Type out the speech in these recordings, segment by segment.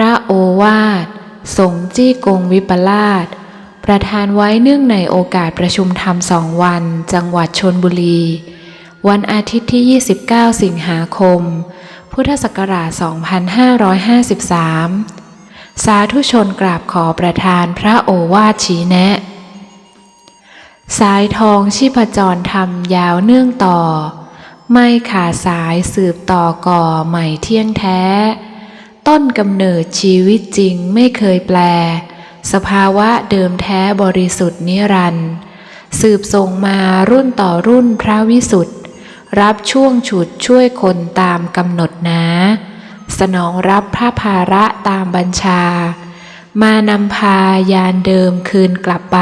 ระโอวาทสงฆ์จี้กงวิปลาสประธานไว้เนื่องในโอกาสประชุมธรรมสองวัน จังหวัดชนบุรี วันอาทิตย์ที่ 29 สิงหาคม พุทธศักราช 2553 สาธุชนกราบขอประธานพระโอวาทชี้แนะ สายทองชีพจรธรรมยาวเนื่องต่อ ไม่ขาดสายสืบต่อก่อใหม่เที่ยงแท้ ต้นกำเนิดชีวิตจริงไม่เคยแปล สภาวะเดิมแท้บริสุทธิ์นิรันดร์สืบส่งมารุ่นต่อรุ่นพระวิสุทธ์รับช่วงฉุดช่วยคนตามกำหนดนะสนองรับพระภาระตามบัญชา มานำพายานเดิมคืนกลับไป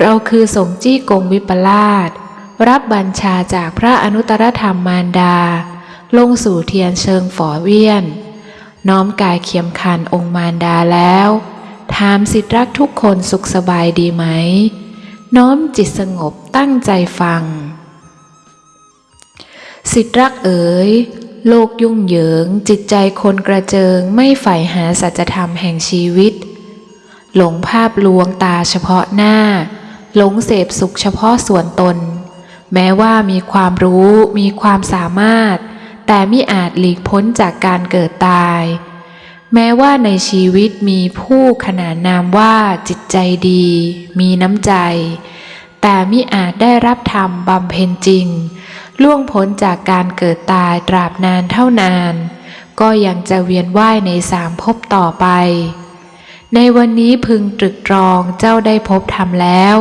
เราคือสงฆ์จี้กงวิปลาสรับบัญชาจากพระอนุตตรธรรมมารดา ลงสู่เทียนเชิงฝอเวียน น้อมกายเขียมคันองค์มารดาแล้ว ถามสิทธิรักทุกคนสุขสบายดีไหม น้อมจิตสงบตั้งใจฟัง สิทธิรักเอ๋ย โลกยุ่งเหยิง จิตใจคนกระเจิงไม่ใฝ่หาสัจธรรมแห่งชีวิต หลงภาพลวงตาเฉพาะหน้า หลงเสพสุขเฉพาะส่วนตน แม้ว่ามีความรู้มีความสามารถ แต่มิอาจหลีกพ้นจากการเกิดตาย แม้ว่าในชีวิตมีผู้ขนานนามว่าจิตใจดี มีน้ำใจ แต่มิอาจได้รับธรรมบำเพ็ญจริง ล่วงพ้นจากการเกิดตายตราบนานเท่านาน ก็ยังจะเวียนว่ายในสามภพต่อไป ในวันนี้พึงตรึกตรองเจ้าได้พบธรรมแล้ว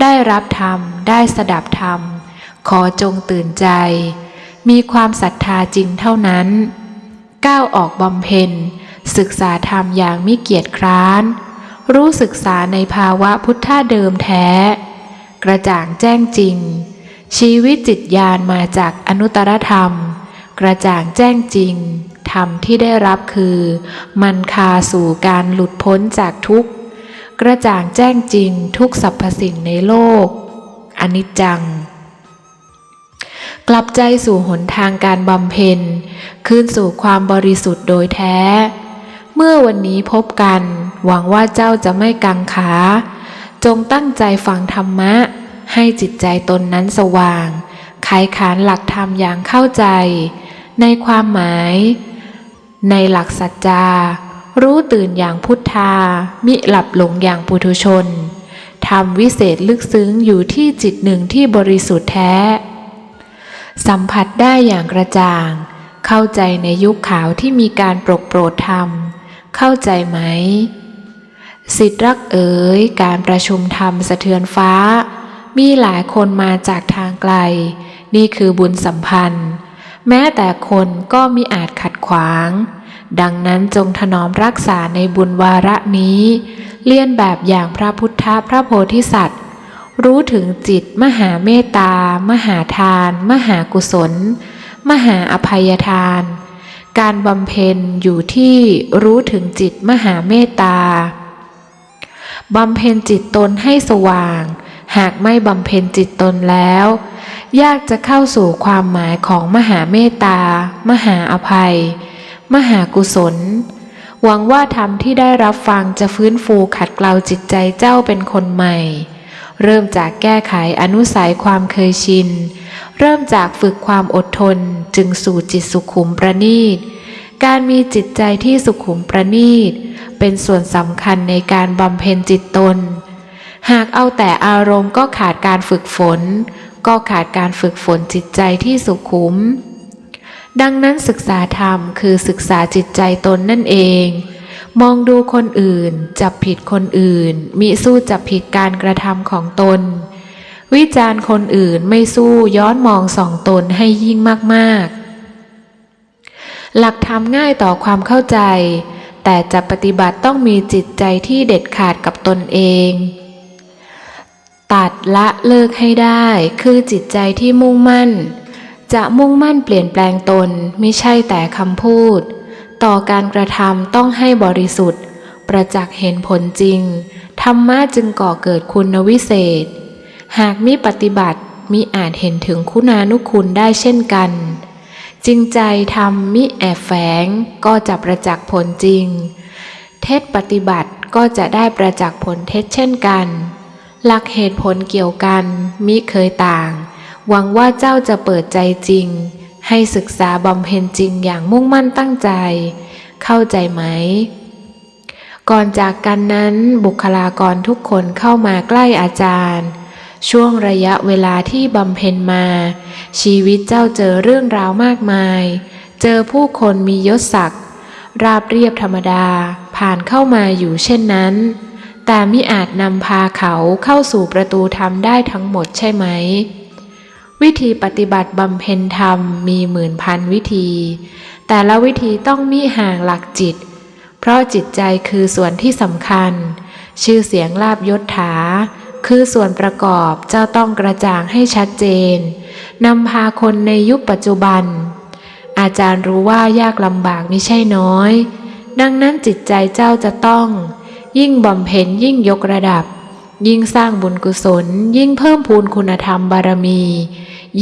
ได้รับธรรม ได้สดับธรรม ขอจงตื่นใจ มีความศรัทธาจริงเท่านั้น ก้าวออกบำเพ็ญ ศึกษาธรรมอย่างมิเกียจคร้าน รู้ศึกษาในภาวะพุทธะเดิมแท้ กระจ่างแจ้งจริง ชีวิตจิตญาณมาจากอนุตตรธรรม กระจ่างแจ้งจริง ธรรมที่ได้รับคือ มันคาสู่การหลุดพ้นจากทุกข์ กระจ่างแจ้งจริงทุกสรรพสิ่งในโลก อนิจจัง กลับใจสู่หนทางการบำเพ็ญ คืนสู่ความบริสุทธิ์โดยแท้ เมื่อวันนี้พบกัน หวังว่าเจ้าจะไม่กังขา จงตั้งใจฟังธรรมะ ให้จิตใจตนนั้นสว่างไขขานหลักธรรมอย่างเข้าใจ ในความหมาย ในหลักสัจจา รู้ตื่นอย่างพุทธา มิหลับหลงอย่างปุถุชนธรรมวิเศษลึกซึ้งอยู่ที่จิตหนึ่งที่บริสุทธิ์แท้ สัมผัสได้อย่างกระจ่าง เข้าใจในยุคขาวที่มีการปรกโปรดธรรม เข้าใจไหม สิทธิรักเอ๋ยการประชุมธรรมสะเทือนฟ้า มีหลายคนมาจากทางไกล นี่คือบุญสัมพันธ์ แม้แต่คนก็มิอาจขัดขวาง ดังนั้นจงถนอมรักษาในบุญวาระนี้ เลียนแบบอย่างพระพุทธพระโพธิสัตว์ รู้ถึงจิตมหาเมตตา มหาทาน มหากุศล มหาอภัยทาน การบำเพ็ญอยู่ที่รู้ถึงจิตมหาเมตตาบำเพ็ญจิตตนให้สว่าง หากไม่บำเพ็ญจิตตนแล้ว ยากจะเข้าสู่ความหมายของมหาเมตตา มหาอภัย มหากุศล หวังว่าธรรมที่ได้รับฟังจะฟื้นฟูขัดเกลาจิตใจเจ้าเป็นคนใหม่ เริ่มจากแก้ไขอนุสัยความเคยชิน เริ่มจากฝึกความอดทนจึงสู่จิตสุขุมประณีต การมีจิตใจที่สุขุมประณีต เป็นส่วนสำคัญในการบำเพ็ญจิตตน หากเอาแต่อารมณ์ก็ขาดการฝึกฝน ก็ขาดการฝึกฝนจิตใจที่สุขุม ดังนั้นศึกษาธรรมคือศึกษาจิตใจตนนั่นเอง มองดูคนอื่น จับผิดคนอื่น มิสู้จับผิดการกระทำของตน วิจารณ์คนอื่นไม่สู้ย้อนมองส่องตนให้ยิ่งมากๆ หลักธรรมง่ายต่อความเข้าใจ แต่จะปฏิบัติต้องมีจิตใจที่เด็ดขาดกับตนเอง ตัดละเลิกให้ได้คือจิตใจที่มุ่งมั่น จะมุ่งมั่นเปลี่ยนแปลงตนไม่ใช่แต่คำพูด ต่อการกระทำต้องให้บริสุทธิ์ ประจักษ์เห็นผลจริง ธรรมะจึงก่อเกิดคุณวิเศษ หากมิปฏิบัติมิอาจเห็นถึงคุณานุคุณได้เช่นกัน จริงใจทำมิแอบแฝงก็จะประจักษ์ผลจริง เท็จปฏิบัติก็จะได้ประจักษ์ผลเท็จเช่นกัน หลักเหตุผลเกี่ยวกันมิเคยต่าง หวังว่าเจ้าจะเปิดใจจริง ให้ศึกษาบำเพ็ญจริงอย่างมุ่งมั่นตั้งใจ เข้าใจไหม ก่อนจากกันนั้นบุคลากรทุกคนเข้ามาใกล้อาจารย์ ช่วงระยะเวลาที่บำเพ็ญมา ชีวิตเจ้าเจอเรื่องราวมากมาย เจอผู้คนมียศศักดิ์ราบเรียบธรรมดาผ่านเข้ามาอยู่เช่นนั้น แต่มิอาจนำพาเขาเข้าสู่ประตูธรรมได้ทั้งหมดใช่ไหม วิธีปฏิบัติบำเพ็ญธรรมมีหมื่นพันวิธี แต่ละวิธีต้องมิห่างหลักจิต เพราะจิตใจคือส่วนที่สำคัญ ชื่อเสียงลาบยศถา คือส่วนประกอบเจ้าต้องกระจ่างให้ชัดเจนนำพาคนในยุคปัจจุบัน อาจารย์รู้ว่ายากลำบากไม่ใช่น้อย ดังนั้นจิตใจเจ้าจะต้อง ยิ่งบำเพ็ญยิ่งยกระดับ ยิ่งสร้างบุญกุศล ยิ่งเพิ่มพูนคุณธรรมบารมี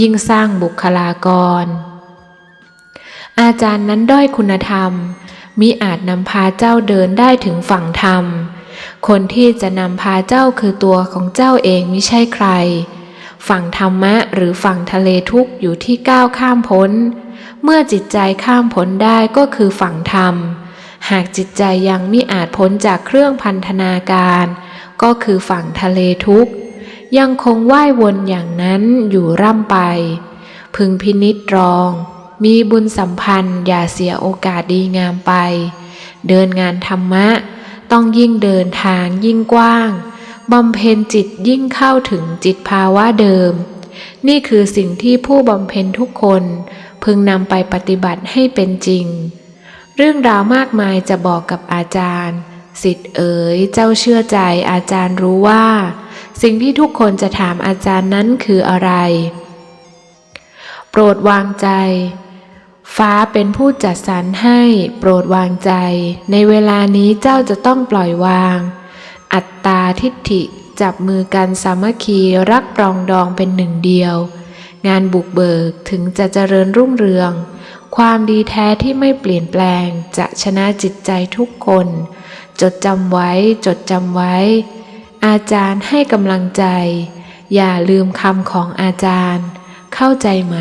ยิ่งสร้างบุคลากร อาจารย์นั้นด้อยคุณธรรม มิอาจนำพาเจ้าเดินได้ถึงฝั่งธรรม คนที่จะนำพาเจ้าคือตัวของเจ้าเองไม่ใช่ใคร ฝั่งธรรมะหรือฝั่งทะเลทุกข์อยู่ที่ก้าวข้ามพ้น เมื่อจิตใจข้ามพ้นได้ก็คือฝั่งธรรมหากจิตใจยังมิอาจพ้นจากเครื่องพันธนาการ ก็คือฝั่งทะเลทุกข์ ยังคงว่ายวนอย่างนั้นอยู่ร่ำไป พึงพินิจตรอง มีบุญสัมพันธ์อย่าเสียโอกาสดีงามไป เดินงานธรรมะ ต้องยิ่งเดินทางยิ่งกว้างบำเพ็ญจิตยิ่งเข้าถึงจิตภาวะเดิม นี่คือสิ่งที่ผู้บำเพ็ญทุกคน พึงนำไปปฏิบัติให้เป็นจริง เรื่องราวมากมายจะบอกกับอาจารย์ สิทธิ์เอ๋ยเจ้าเชื่อใจอาจารย์รู้ว่า สิ่งที่ทุกคนจะถามอาจารย์นั้นคืออะไร โปรดวางใจ ฟ้าเป็นผู้จัดสรรให้ โปรดวางใจ ในเวลานี้เจ้าจะต้องปล่อยวาง อัตตาทิฏฐิจับมือกันสามัคคีรักปรองดองเป็นหนึ่งเดียว งานบุกเบิกถึงจะเจริญรุ่งเรือง ความดีแท้ที่ไม่เปลี่ยนแปลงจะชนะจิตใจทุกคน จดจำไว้จดจำไว้ อาจารย์ให้กำลังใจ อย่าลืมคำของอาจารย์ เข้าใจไหม